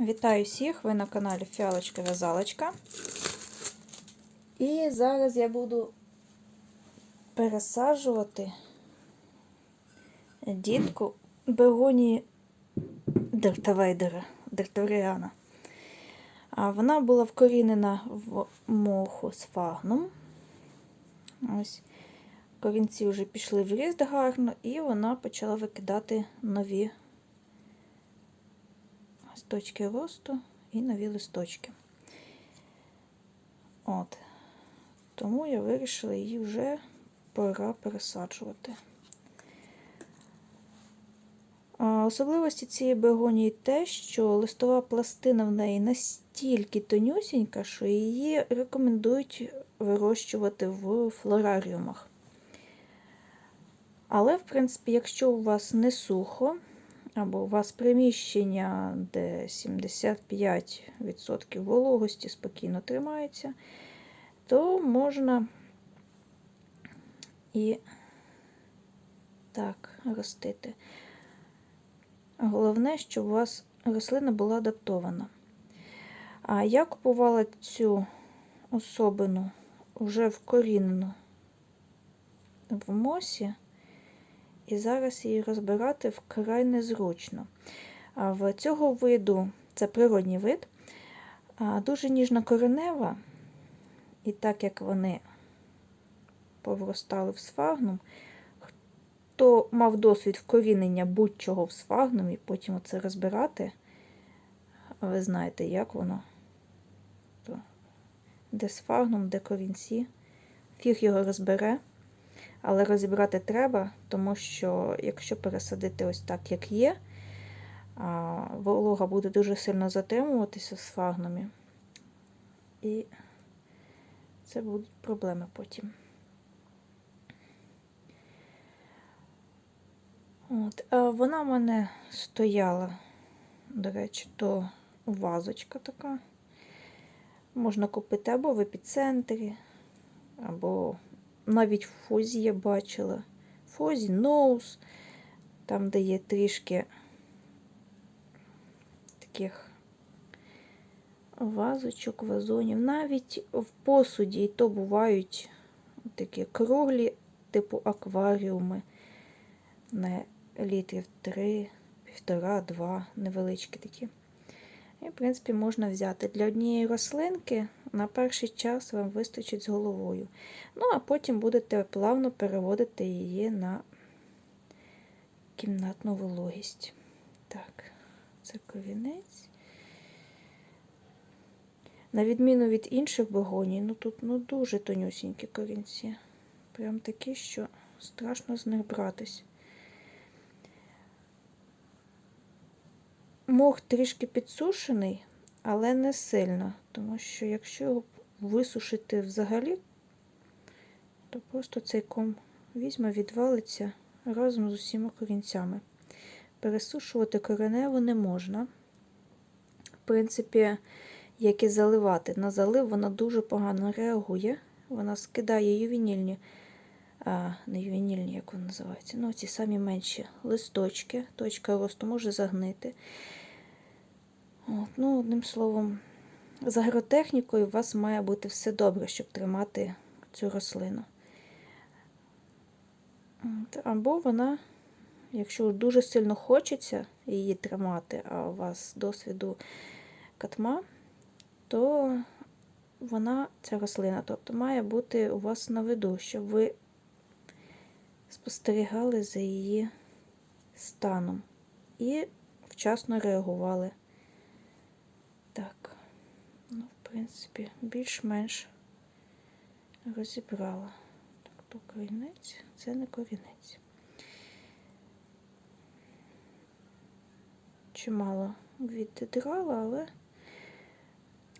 Вітаю всіх! Ви на каналі Фіалочка В'язалочка. І зараз я буду пересаджувати дітку бегонії Дертавейдера, Дерторіана. А вона була вкорінена в моху з фагном. Ось корінці вже пішли в ріст гарно, і вона почала викидати нові точки росту і нові листочки. От. Тому я вирішила її вже пора пересаджувати. Особливості цієї бегонії те, що листова пластина в неї настільки тонюсінька, що її рекомендують вирощувати в флораріумах. Але, в принципі, якщо у вас не сухо, або у вас приміщення, де 75% вологості спокійно тримається, то можна і так ростити. Головне, щоб у вас рослина була адаптована. А я купувала цю особину вже вкорінену в мосі. І зараз її розбирати вкрай незручно. В цього виду, це природній вид, дуже ніжна коренева, і так як вони повростали в сфагнум, хто мав досвід вкорінення будь-чого в сфагнум і потім оце розбирати, ви знаєте, як воно. Де сфагнум, де корінці, фіг його розбере. Але розібрати треба, тому що якщо пересадити ось так, як є, волога буде дуже сильно затримуватися з фагнумі, і це будуть проблеми потім. От, Вона в мене стояла, до речі, то вазочка така. Можна купити або в епіцентрі, або навіть в фозі я бачила. Фозі, ноус, там, де є трішки таких вазочок, вазонів. Навіть в посуді і то бувають такі круглі, типу акваріуми на літрів 3, півтора, два, невеличкі такі. І, в принципі, можна взяти для однієї рослинки на перший час вам вистачить з головою. Ну, а потім будете плавно переводити її на кімнатну вологість. Так, це ковінець. На відміну від інших бегоній, ну тут ну, дуже тонюсінькі корінці. Прям такі, що страшно з них братись. Мох трішки підсушений, але не сильно, тому що якщо його висушити взагалі, то просто цей ком візьме, відвалиться разом з усіма корінцями. Пересушувати кореневу не можна. В принципі, як і заливати. На залив вона дуже погано реагує. Вона скидає ювенільні, а, не ювенільні, як вони називаються, ну, ці самі менші листочки, точка росту може загнити. От, ну, Одним словом, з агротехнікою у вас має бути все добре, щоб тримати цю рослину. От, або вона, якщо дуже сильно хочеться її тримати, а у вас досвіду катма, то вона, ця рослина, тобто має бути у вас на виду, щоб ви спостерігали за її станом і вчасно реагували. Так, ну, в принципі, більш-менш розібрала. Так, то корінець, це не корінець. Чимало віддрала, але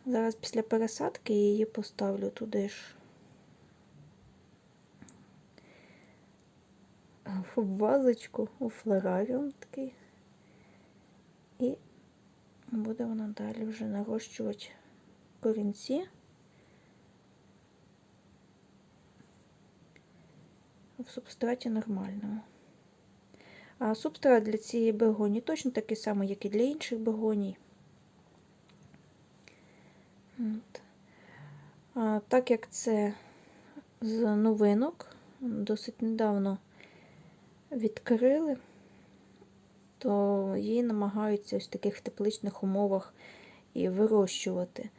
зараз після пересадки її поставлю туди ж. В вазочку, у флораріум такий. І далі вже нарощувати корінці. В субстраті нормальному. А субстрат для цієї бегонії точно такий самий, як і для інших бегоній. От. А, так як це з новинок, досить недавно відкрили, то її намагаються ось в таких тепличних умовах і вирощувати.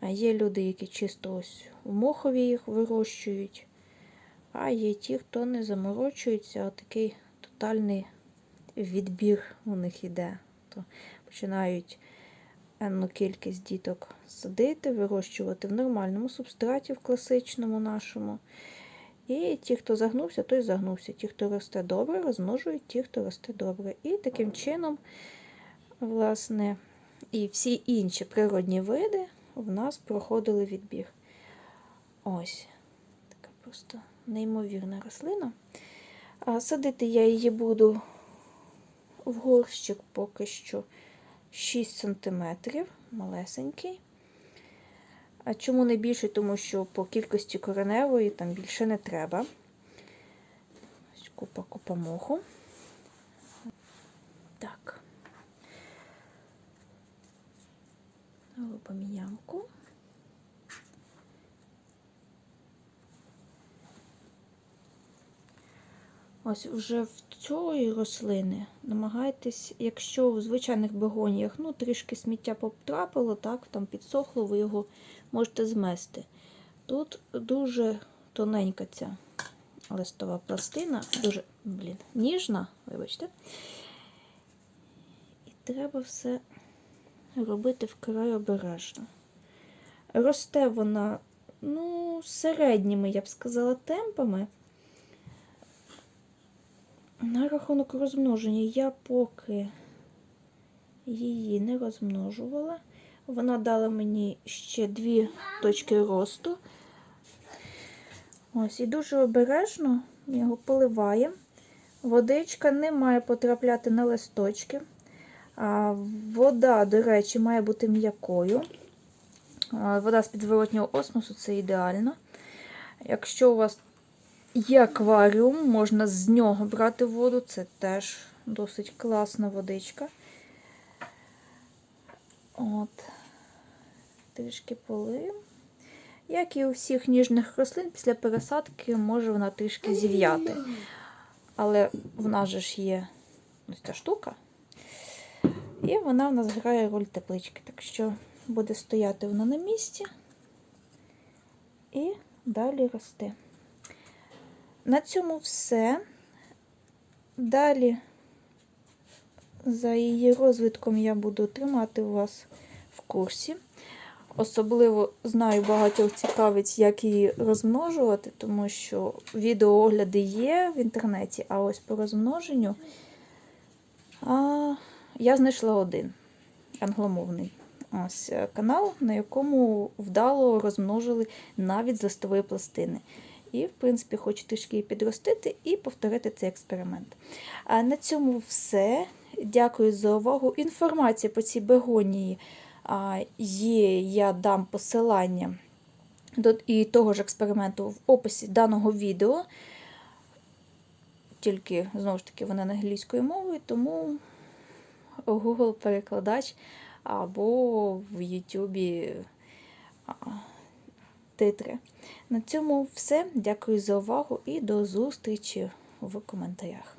А є люди, які чисто ось у мохові їх вирощують, а є ті, хто не заморочується, а такий тотальний відбір у них іде. То починають енну кількість діток садити, вирощувати в нормальному субстраті, в класичному нашому. І ті, хто загнувся, той загнувся. Ті, хто росте добре, розмножують ті, хто росте добре. І таким чином, власне, і всі інші природні види в нас проходили відбір. Ось, така просто неймовірна рослина. Садити я її буду в горщик поки що 6 см, малесенький. А чому не більше? Тому що по кількості кореневої там більше не треба. Купа купа моху. Так. Робимо ямку. Ось вже в цієї рослини намагайтесь, якщо в звичайних бегоніях ну, трішки сміття потрапило, так, там підсохло, ви його можете змести. Тут дуже тоненька ця листова пластина, дуже блін, ніжна, вибачте. І треба все робити вкрай обережно. Росте вона ну, середніми, я б сказала, темпами. На рахунок розмноження я поки її не розмножувала. Вона дала мені ще дві точки росту. Ось, і дуже обережно його поливаємо. Водичка не має потрапляти на листочки. Вода, до речі, має бути м'якою. Вода з підворотнього осмосу це ідеально. Якщо у вас Є акваріум, можна з нього брати воду, це теж досить класна водичка. От, трішки полив. Як і у всіх ніжних рослин, після пересадки може вона трішки зів'яти. Але в нас же ж є ось ця штука. І вона в нас грає роль теплички. Так що буде стояти вона на місці і далі рости. На цьому все. Далі за її розвитком я буду тримати вас в курсі. Особливо знаю, багатьох цікавить, як її розмножувати, тому що відеоогляди є в інтернеті, а ось по розмноженню а, я знайшла один англомовний ось е, канал, на якому вдало розмножили навіть з листової пластини. І, в принципі, хочу трішки її підростити і повторити цей експеримент. А на цьому все. Дякую за увагу. Інформація по цій бегонії є, я дам посилання до і того ж експерименту в описі даного відео. Тільки, знову ж таки, вона на англійською мовою, тому Google-перекладач або в YouTube титри. На цьому все. Дякую за увагу і до зустрічі в коментарях.